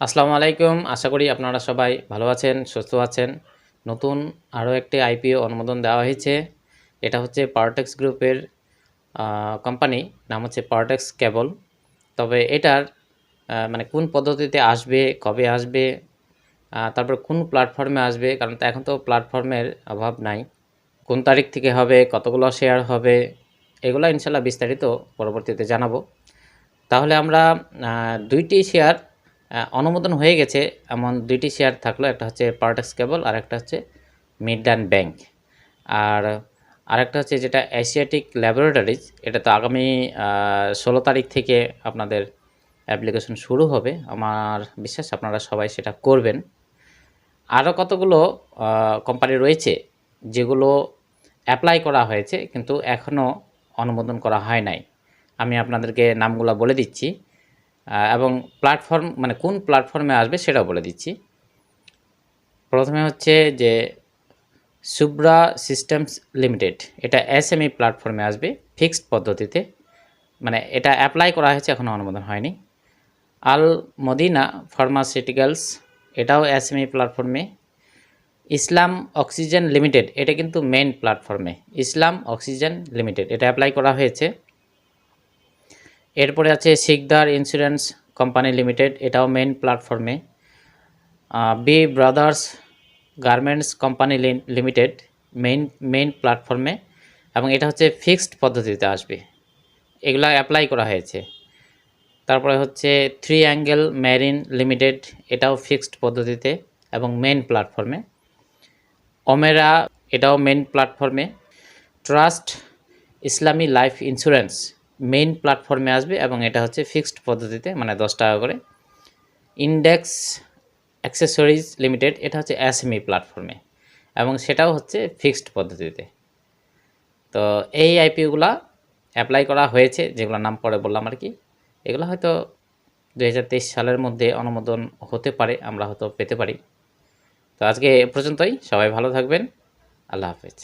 আসসালামু আলাইকুম। আশা করি আপনারা সবাই ভালো আছেন, সুস্থ আছেন। নতুন আরও একটি আইপিও অনুমোদন দেওয়া হয়েছে। এটা হচ্ছে পাওয়ারটেক্স গ্রুপের কোম্পানি নাম হচ্ছে পাওয়ারটেক্স কেবল তবে এটার মানে কোন পদ্ধতিতে আসবে, কবে আসবে তারপর কোন প্ল্যাটফর্মে আসবে, কারণ এখন তো প্ল্যাটফর্মের অভাব নাই। কোন তারিখ থেকে হবে, কতগুলো শেয়ার হবে, এগুলো ইনশাল্লাহ বিস্তারিত পরবর্তীতে জানাব। তাহলে আমরা দুইটি শেয়ার অনুমোদন হয়ে গেছে এমন দুইটি শেয়ার থাকল, একটা হচ্ছে পার্টেক্স কেবল আর একটা হচ্ছে মিডল্যান্ড ব্যাংক আর আরেকটা হচ্ছে যেটা এশিয়াটিক ল্যাবরেটরিজ এটা তো আগামী ষোলো তারিখ থেকে আপনাদের অ্যাপ্লিকেশন শুরু হবে। আমার বিশ্বাস আপনারা সবাই সেটা করবেন। আরও কতগুলো কোম্পানি রয়েছে যেগুলো অ্যাপ্লাই করা হয়েছে, কিন্তু এখনও অনুমোদন করা হয় নাই। আমি আপনাদেরকে নামগুলো বলে দিচ্ছি। এবং প্ল্যাটফর্ম মানে কোন প্ল্যাটফর্মে আসবে সেটাও বলে দিচ্ছি। প্রথমে হচ্ছে যে সুব্রা সিস্টেমস লিমিটেড এটা এস এসএমই প্ল্যাটফর্মে আসবে ফিক্সড পদ্ধতিতে। মানে এটা অ্যাপ্লাই করা হয়েছে এখনও অনুমোদন হয়নি। আল মদিনা ফার্মাসিউটিক্যালস এটাও এস এসএমই প্ল্যাটফর্মে ইসলাম অক্সিজেন লিমিটেড এটা কিন্তু মেইন প্ল্যাটফর্মে ইসলাম অক্সিজেন লিমিটেড এটা অ্যাপ্লাই করা হয়েছে। এরপরে আছে শিকদার ইন্স্যুরেন্স কোম্পানি লিমিটেড, এটাও মেন প্ল্যাটফর্মে B brothers garments company limited main main প্ল্যাটফর্মে এবং এটা হচ্ছে ফিক্সড পদ্ধতিতে আসবে। এগুলা অ্যাপ্লাই করা হয়েছে। তারপরে হচ্ছে থ্রি অ্যাঙ্গেল ম্যারিন লিমিটেড এটাও ফিক্সড পদ্ধতিতে এবং মেইন প্ল্যাটফর্মে ওমেরা এটাও মেইন প্ল্যাটফর্মে ট্রাস্ট ইসলামী লাইফ ইন্স্যুরেন্স মেইন প্ল্যাটফর্মে আসবে এবং এটা হচ্ছে ফিক্সড পদ্ধতিতে মানে দশ টাকা করে। ইন্ডেক্স অ্যাক্সেসরিজ লিমিটেড এটা হচ্ছে এসএমই প্ল্যাটফর্মে এবং সেটাও হচ্ছে ফিক্সড পদ্ধতিতে। তো এই আইপিওগুলা অ্যাপ্লাই করা হয়েছে যেগুলো নাম পরে বললাম আর কি। এগুলো হয়তো দু হাজার তেইশ সালের মধ্যে অনুমোদন হতে পারে, আমরা হয়তো পেতে পারি। তো আজকে এ পর্যন্তই, সবাই ভালো থাকবেন। আল্লাহ হাফেজ।